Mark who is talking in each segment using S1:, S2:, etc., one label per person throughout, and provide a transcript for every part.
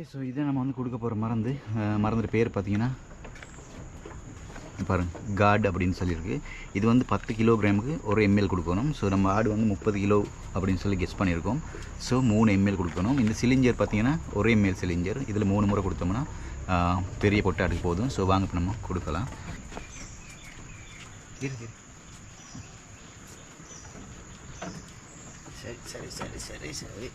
S1: Okay so இதை நம்ம வந்து கொடுக்க போகிற மருந்து அஹ், பேர் பார்த்தீங்கன்னா பாருங்க காட் அப்படின்னு சொல்லியிருக்கு. இது வந்து பத்து கிலோகிராமுக்கு ஒரு எம்எல் கொடுக்கணும். ஸோ நம்ம ஆடு வந்து முப்பது கிலோ அப்படின்னு சொல்லி கெஸ் பண்ணியிருக்கோம். ஸோ மூணு எம்எல் கொடுக்கணும். இந்த சிலிஞ்சர் பார்த்தீங்கன்னா ஒரு எம்எல் சிலிஞ்சர் இதில் மூணு முறை கொடுத்தோம்னா பெரிய பொட்டை அடுக்கு போதும். ஸோ வாங்க நம்ம கொடுக்கலாம். சரி சரி சரி சரி சரி.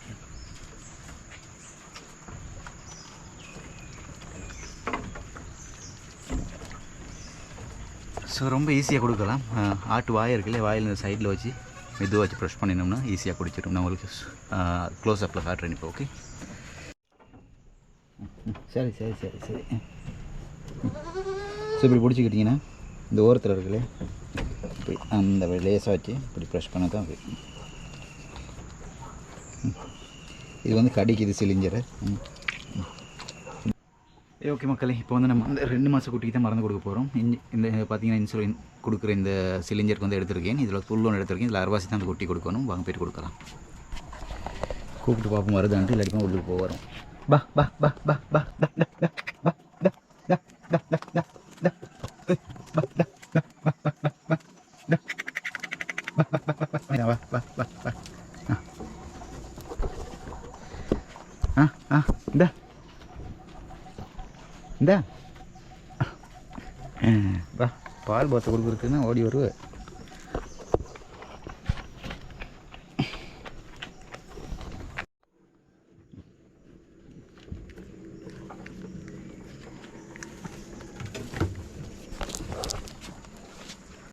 S1: ஸோ ரொம்ப ஈஸியாக கொடுக்கலாம். ஆட்டு வாய் இருக்குல்ல வாயில் இந்த சைடில் வச்சு மெதுவாக வச்சு ப்ரெஷ் பண்ணினோம்னா ஈஸியாக குடிச்சிடும் நான் உங்களுக்கு க்ளோஸ் அப்பில் காட்டுறேன் இப்போ ஓகே சரி சரி சரி சரி. ஸோ இப்படி பிடிச்சிக்கிட்டிங்கன்னா இந்த ஓரத்தில் இருக்குல்ல இப்படி அந்த லேசாக வச்சு இப்படி ப்ரெஷ் பண்ண தான் இது வந்து கடிக்குது சிலிஞ்சரை ஓகே மக்களே இப்போ வந்து நம்ம அந்த ரெண்டு மாதம் குட்டிக்கு தான் மறந்து கொடுக்க போகிறோம் இந்த பார்த்தீங்கன்னா இன்சுலின் கொடுக்குற இந்த சிலிண்டருக்கு வந்து எடுத்திருக்கேன் இதில் துள்ளோன்னு எடுத்திருக்கேன் இதில் அறுவாசி தான் குட்டி கொடுக்கணும் வாங்க போயிட்டு கொடுக்கலாம் கூப்பிட்டு பார்ப்போம் வருதான்ட்டு இல்லாட்டி உள்ளுக்கு போக வரும் பா பா பா பா பா ஆ ஆ இந்த இந்த. வா பால் பாத்த கொடுக்குறதுக்குன்னா ஓடி வருவேன்